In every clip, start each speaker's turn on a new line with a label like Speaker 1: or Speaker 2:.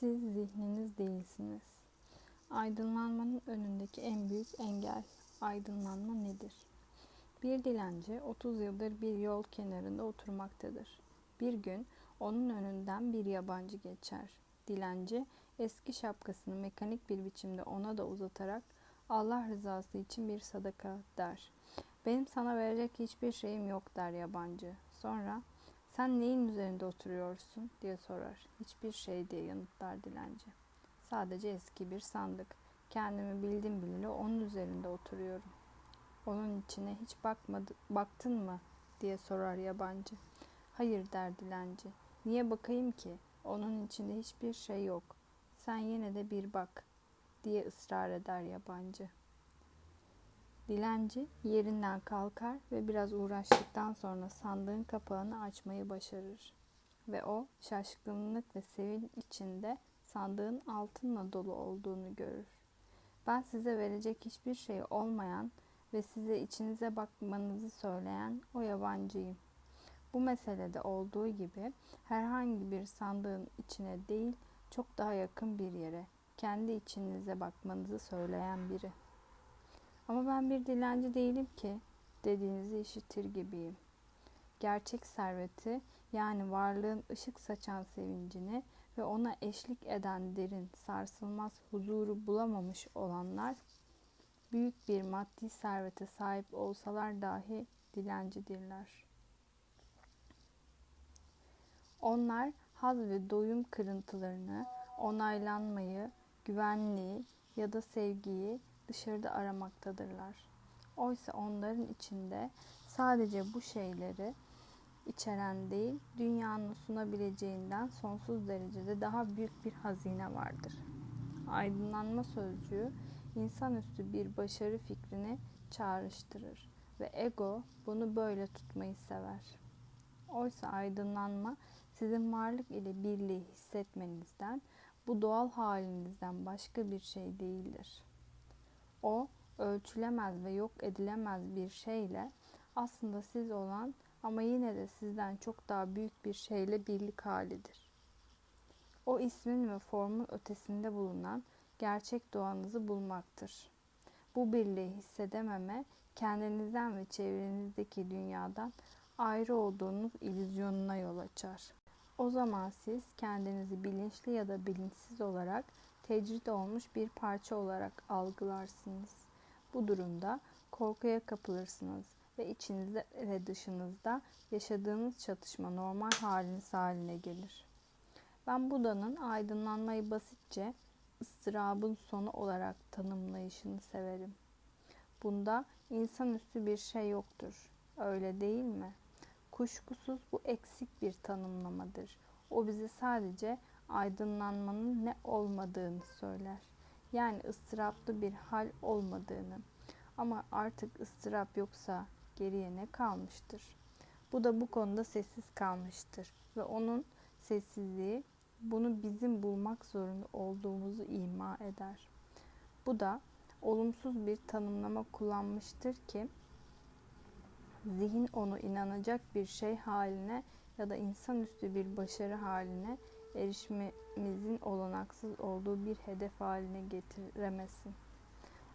Speaker 1: Siz zihniniz değilsiniz. Aydınlanmanın önündeki en büyük engel aydınlanma nedir? Bir dilenci 30 yıldır bir yol kenarında oturmaktadır. Bir gün onun önünden bir yabancı geçer. Dilenci eski şapkasını mekanik bir biçimde ona da uzatarak Allah rızası için bir sadaka der. Benim sana verecek hiçbir şeyim yok der yabancı. Sonra sen neyin üzerinde oturuyorsun diye sorar. Hiçbir şey diye yanıtlar dilenci. Sadece eski bir sandık. Kendimi bildim bileli onun üzerinde oturuyorum. Onun içine hiç bakmadı, baktın mı diye sorar yabancı. Hayır der dilenci. Niye bakayım ki? Onun içinde hiçbir şey yok. Sen yine de bir bak diye ısrar eder yabancı. Dilenci yerinden kalkar ve biraz uğraştıktan sonra sandığın kapağını açmayı başarır. Ve o şaşkınlık ve sevinç içinde sandığın altınla dolu olduğunu görür. Ben size verecek hiçbir şey olmayan ve size içinize bakmanızı söyleyen o yabancıyım. Bu meselede olduğu gibi herhangi bir sandığın içine değil, çok daha yakın bir yere, kendi içinize bakmanızı söyleyen biri. Ama ben bir dilenci değilim ki dediğinizi işitir gibiyim. Gerçek serveti yani varlığın ışık saçan sevincini ve ona eşlik eden derin, sarsılmaz huzuru bulamamış olanlar büyük bir maddi servete sahip olsalar dahi dilencidirler. Onlar haz ve doyum kırıntılarını, onaylanmayı, güvenliği ya da sevgiyi dışarıda aramaktadırlar. Oysa onların içinde sadece bu şeyleri içeren değil, dünyanın sunabileceğinden sonsuz derecede daha büyük bir hazine vardır. Aydınlanma sözcüğü insanüstü bir başarı fikrini çağrıştırır ve ego bunu böyle tutmayı sever. Oysa aydınlanma sizin varlık ile birliği hissetmenizden, bu doğal halinizden başka bir şey değildir. O ölçülemez ve yok edilemez bir şeyle aslında siz olan ama yine de sizden çok daha büyük bir şeyle birlik halidir. O ismin ve formun ötesinde bulunan gerçek doğanızı bulmaktır. Bu birliği hissedememe kendinizden ve çevrenizdeki dünyadan ayrı olduğunuz illüzyonuna yol açar. O zaman siz kendinizi bilinçli ya da bilinçsiz olarak tecrit olmuş bir parça olarak algılarsınız. Bu durumda korkuya kapılırsınız ve içinizde ve dışınızda yaşadığınız çatışma normal haliniz haline gelir. Ben Buda'nın aydınlanmayı basitçe ıstırabın sonu olarak tanımlayışını severim. Bunda insanüstü bir şey yoktur. Öyle değil mi? Kuşkusuz bu eksik bir tanımlamadır. O bize sadece aydınlanmanın ne olmadığını söyler. Yani ıstıraplı bir hal olmadığını. Ama artık ıstırap yoksa geriye ne kalmıştır? Bu da bu konuda sessiz kalmıştır ve onun sessizliği bunu bizim bulmak zorunda olduğumuzu ima eder. Bu da olumsuz bir tanımlama kullanmıştır ki zihin onu inanacak bir şey haline ya da insanüstü bir başarı haline erişmemizin olanaksız olduğu bir hedef haline getiremesin.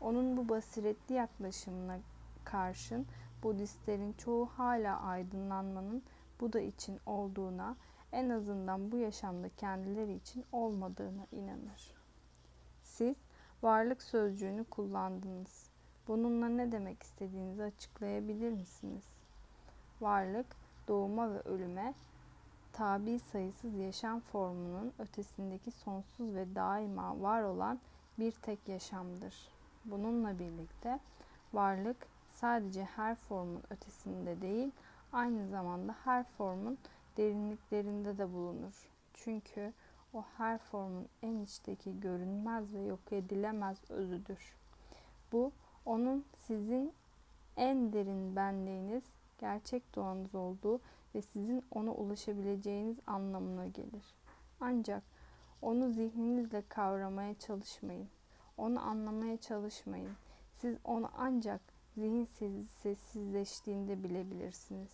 Speaker 1: Onun bu basiretli yaklaşımına karşın Budistlerin çoğu hala aydınlanmanın Buda için olduğuna, en azından bu yaşamda kendileri için olmadığına inanır. Siz varlık sözcüğünü kullandınız. Bununla ne demek istediğinizi açıklayabilir misiniz? Varlık, doğuma ve ölüme tabi sayısız yaşam formunun ötesindeki sonsuz ve daima var olan bir tek yaşamdır. Bununla birlikte varlık sadece her formun ötesinde değil, aynı zamanda her formun derinliklerinde de bulunur. Çünkü o her formun en içteki görünmez ve yok edilemez özüdür. Bu onun sizin en derin benliğiniz, gerçek doğanız olduğu ve sizin ona ulaşabileceğiniz anlamına gelir. Ancak onu zihninizle kavramaya çalışmayın. Onu anlamaya çalışmayın. Siz onu ancak zihin sessizleştiğinde bilebilirsiniz.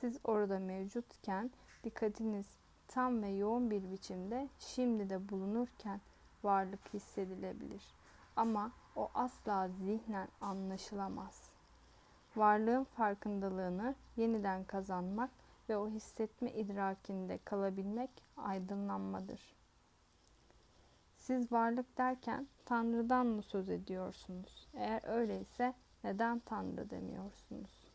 Speaker 1: Siz orada mevcutken dikkatiniz tam ve yoğun bir biçimde şimdi de bulunurken varlık hissedilebilir. Ama o asla zihnen anlaşılamaz. Varlığın farkındalığını yeniden kazanmak ve o hissetme idrakinde kalabilmek aydınlanmadır. Siz varlık derken Tanrı'dan mı söz ediyorsunuz? Eğer öyleyse neden Tanrı demiyorsunuz?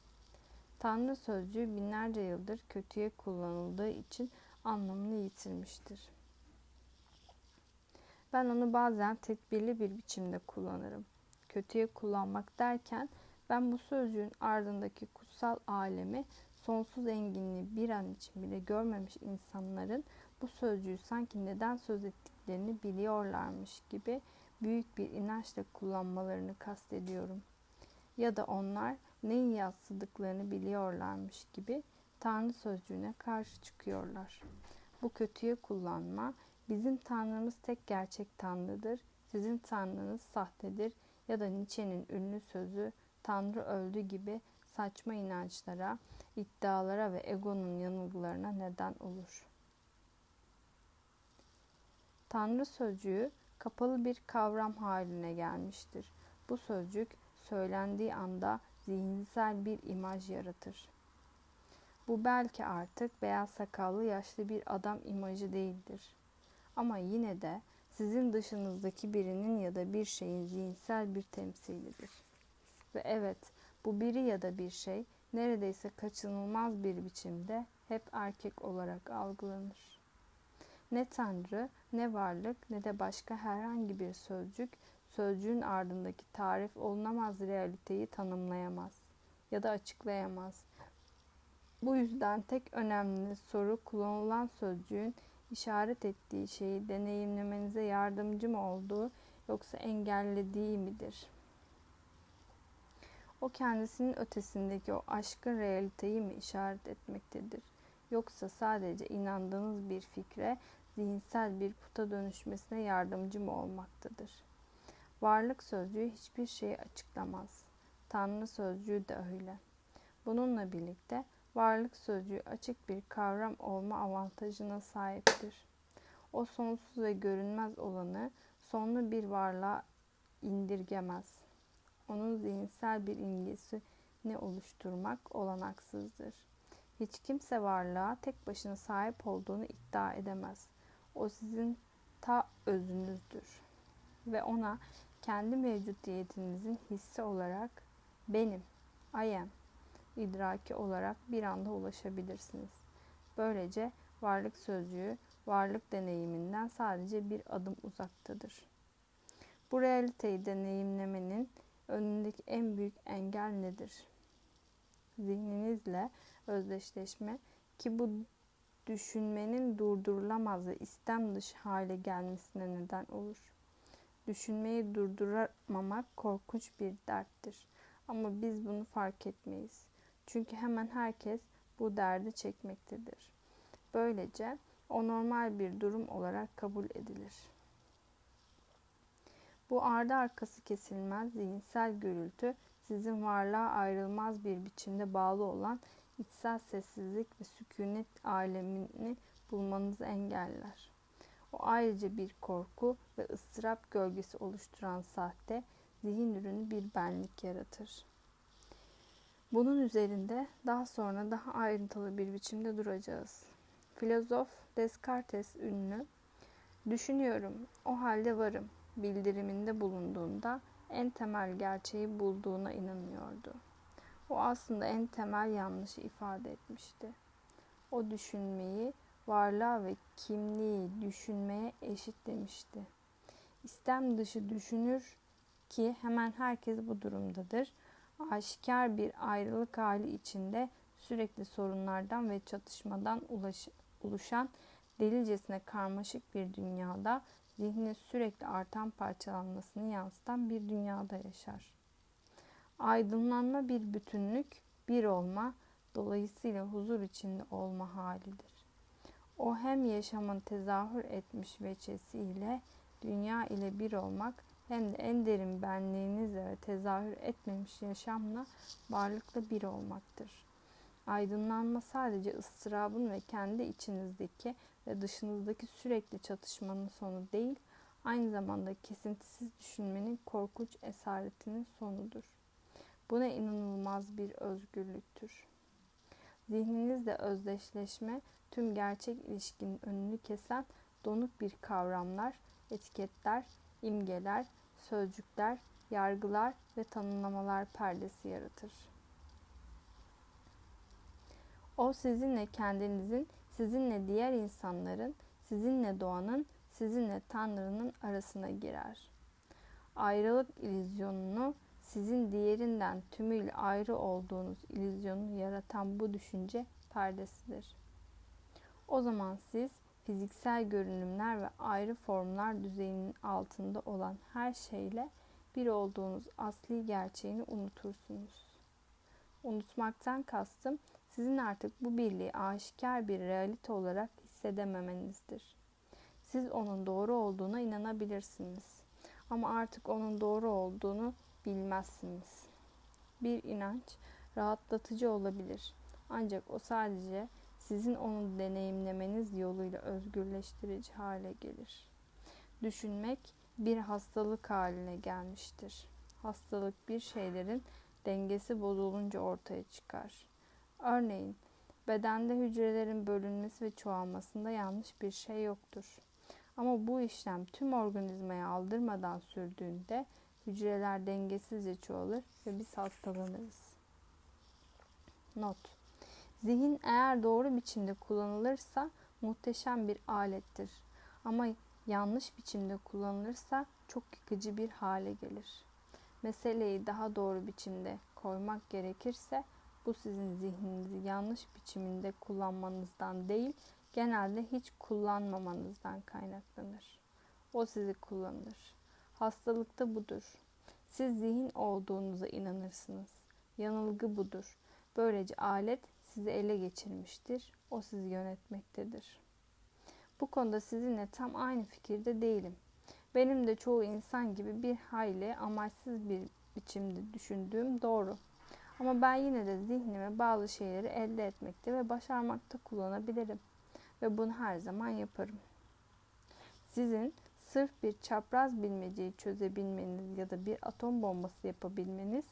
Speaker 1: Tanrı sözcüğü binlerce yıldır kötüye kullanıldığı için anlamını yitirmiştir. Ben onu bazen tedbirli bir biçimde kullanırım. Kötüye kullanmak derken ben bu sözcüğün ardındaki kutsal alemi sonsuz enginliği bir an için bile görmemiş insanların bu sözcüğü sanki neden söz ettiklerini biliyorlarmış gibi büyük bir inançla kullanmalarını kastediyorum. Ya da onlar neyi yatsıdıklarını biliyorlarmış gibi Tanrı sözcüğüne karşı çıkıyorlar. Bu kötüye kullanma bizim Tanrımız tek gerçek Tanrı'dır, sizin Tanrınız sahtedir ya da Nietzsche'nin ünlü sözü Tanrı öldü gibi saçma inançlara, iddialara ve egonun yanılgılarına neden olur. Tanrı sözcüğü kapalı bir kavram haline gelmiştir. Bu sözcük söylendiği anda zihinsel bir imaj yaratır. Bu belki artık beyaz sakallı yaşlı bir adam imajı değildir. Ama yine de sizin dışınızdaki birinin ya da bir şeyin zihinsel bir temsilidir. Ve evet, bu biri ya da bir şey neredeyse kaçınılmaz bir biçimde hep erkek olarak algılanır. Ne tanrı, ne varlık, ne de başka herhangi bir sözcük, sözcüğün ardındaki tarif olunamaz realiteyi tanımlayamaz ya da açıklayamaz. Bu yüzden tek önemli soru kullanılan sözcüğün işaret ettiği şeyi deneyimlemenize yardımcı mı olduğu yoksa engellediği midir? O kendisinin ötesindeki o aşkın realiteyi mi işaret etmektedir? Yoksa sadece inandığınız bir fikre zihinsel bir puta dönüşmesine yardımcı mı olmaktadır? Varlık sözcüğü hiçbir şeyi açıklamaz. Tanrı sözcüğü de öyle. Bununla birlikte varlık sözcüğü açık bir kavram olma avantajına sahiptir. O sonsuz ve görünmez olanı sonlu bir varlığa indirgemez. Onun zihinsel bir imgesi ne oluşturmak olanaksızdır. Hiç kimse varlığa tek başına sahip olduğunu iddia edemez. O sizin ta özünüzdür. Ve ona kendi mevcudiyetinizin hissi olarak benim, I am idraki olarak bir anda ulaşabilirsiniz. Böylece varlık sözcüğü varlık deneyiminden sadece bir adım uzaktadır. Bu realiteyi deneyimlemenin önündeki en büyük engel nedir? Zihninizle özdeşleşme ki bu düşünmenin durdurulamaz ve istem dışı hale gelmesine neden olur. Düşünmeyi durduramamak korkunç bir derttir. Ama biz bunu fark etmeyiz. Çünkü hemen herkes bu derdi çekmektedir. Böylece o normal bir durum olarak kabul edilir. Bu ardı arkası kesilmez zihinsel gürültü sizin varlığa ayrılmaz bir biçimde bağlı olan içsel sessizlik ve sükunet alemini bulmanızı engeller. O ayrıca bir korku ve ıstırap gölgesi oluşturan sahte zihin ürünü bir benlik yaratır. Bunun üzerinde daha sonra daha ayrıntılı bir biçimde duracağız. Filozof Descartes ünlü, düşünüyorum, o halde varım bildiriminde bulunduğunda en temel gerçeği bulduğuna inanıyordu. O aslında en temel yanlışı ifade etmişti. O düşünmeyi varlığa ve kimliği düşünmeye eşit demişti. İstem dışı düşünür ki hemen herkes bu durumdadır. Aşikar bir ayrılık hali içinde sürekli sorunlardan ve çatışmadan ulaş, oluşan delicesine karmaşık bir dünyada zihni sürekli artan parçalanmasını yansıtan bir dünyada yaşar. Aydınlanma bir bütünlük, bir olma, dolayısıyla huzur içinde olma halidir. O hem yaşamın tezahür etmiş veçesiyle dünya ile bir olmak hem de en derin benliğinizle ve tezahür etmemiş yaşamla varlıkla bir olmaktır. Aydınlanma sadece ıstırabın ve kendi içinizdeki ve dışınızdaki sürekli çatışmanın sonu değil, aynı zamanda kesintisiz düşünmenin korkunç esaretinin sonudur. Bu ne inanılmaz bir özgürlüktür. Zihninizle özdeşleşme tüm gerçek ilişkinin önünü kesen donuk bir kavramlar, etiketler, imgeler, sözcükler, yargılar ve tanımlamalar perdesi yaratır. O sizinle kendinizin, sizinle diğer insanların, sizinle doğanın, sizinle Tanrı'nın arasına girer. Ayrılık ilizyonunu sizin diğerinden tümüyle ayrı olduğunuz ilizyonu yaratan bu düşünce perdesidir. O zaman siz fiziksel görünümler ve ayrı formlar düzeyinin altında olan her şeyle bir olduğunuz asli gerçeğini unutursunuz. Unutmaktan kastım sizin artık bu birliği aşikar bir realite olarak hissedememenizdir. Siz onun doğru olduğuna inanabilirsiniz. Ama artık onun doğru olduğunu bilmezsiniz. Bir inanç rahatlatıcı olabilir. Ancak o sadece sizin onu deneyimlemeniz yoluyla özgürleştirici hale gelir. Düşünmek bir hastalık haline gelmiştir. Hastalık bir şeylerin dengesi bozulunca ortaya çıkar. Örneğin bedende hücrelerin bölünmesi ve çoğalmasında yanlış bir şey yoktur. Ama bu işlem tüm organizmaya aldırmadan sürdüğünde hücreler dengesizce çoğalır ve biz hastalanırız. Not Zihin eğer doğru biçimde kullanılırsa muhteşem bir alettir. Ama yanlış biçimde kullanılırsa çok yıkıcı bir hale gelir. Meseleyi daha doğru biçimde koymak gerekirse bu sizin zihninizi yanlış biçiminde kullanmanızdan değil, genelde hiç kullanmamanızdan kaynaklanır. O sizi kullanır. Hastalıkta budur. Siz zihin olduğunuza inanırsınız. Yanılgı budur. Böylece alet sizi ele geçirmiştir. O sizi yönetmektedir. Bu konuda sizinle tam aynı fikirde değilim. Benim de çoğu insan gibi bir hayli amaçsız bir biçimde düşündüğüm doğru. Ama ben yine de zihnime bazı şeyleri elde etmekte ve başarmakta kullanabilirim. Ve bunu her zaman yaparım. Sizin sırf bir çapraz bilmeceyi çözebilmeniz ya da bir atom bombası yapabilmeniz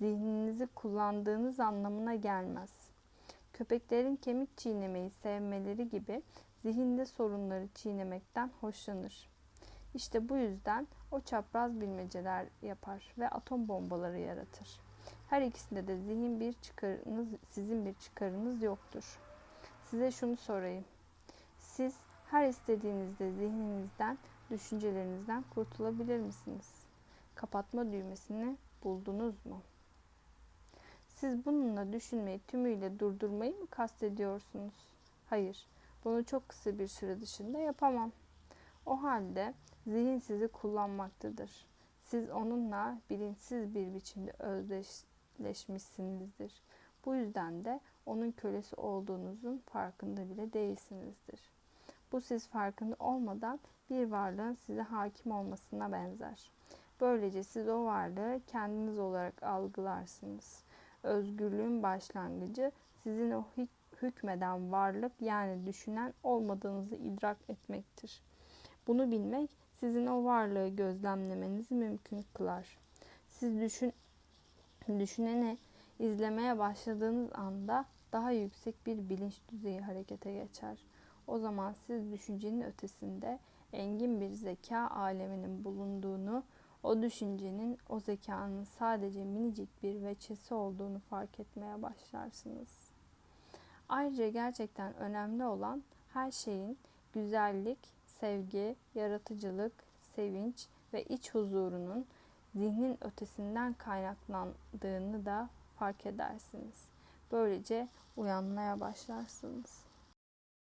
Speaker 1: zihninizi kullandığınız anlamına gelmez. Köpeklerin kemik çiğnemeyi sevmeleri gibi zihinde sorunları çiğnemekten hoşlanır. İşte bu yüzden o çapraz bilmeceler yapar ve atom bombaları yaratır. Her ikisinde de zihin bir çıkarınız, sizin bir çıkarınız yoktur. Size şunu sorayım. Siz her istediğinizde zihninizden, düşüncelerinizden kurtulabilir misiniz? Kapatma düğmesini buldunuz mu? Siz bununla düşünmeyi tümüyle durdurmayı mı kastediyorsunuz? Hayır, bunu çok kısa bir süre dışında yapamam. O halde zihin sizi kullanmaktadır. Siz onunla bilinçsiz bir biçimde özdeşleşmişsinizdir. Bu yüzden de onun kölesi olduğunuzun farkında bile değilsinizdir. Bu siz farkında olmadan bir varlığın size hakim olmasına benzer. Böylece siz o varlığı kendiniz olarak algılarsınız. Özgürlüğün başlangıcı sizin o hükmeden varlık yani düşünen olmadığınızı idrak etmektir. Bunu bilmek sizin o varlığı gözlemlemenizi mümkün kılar. Siz düşün, düşüneni izlemeye başladığınız anda daha yüksek bir bilinç düzeyi harekete geçer. O zaman siz düşüncenin ötesinde engin bir zeka aleminin bulunduğunu, o düşüncenin, o zekanın sadece minicik bir veçesi olduğunu fark etmeye başlarsınız. Ayrıca gerçekten önemli olan her şeyin güzellik, sevgi, yaratıcılık, sevinç ve iç huzurunun zihnin ötesinden kaynaklandığını da fark edersiniz. Böylece uyanmaya başlarsınız.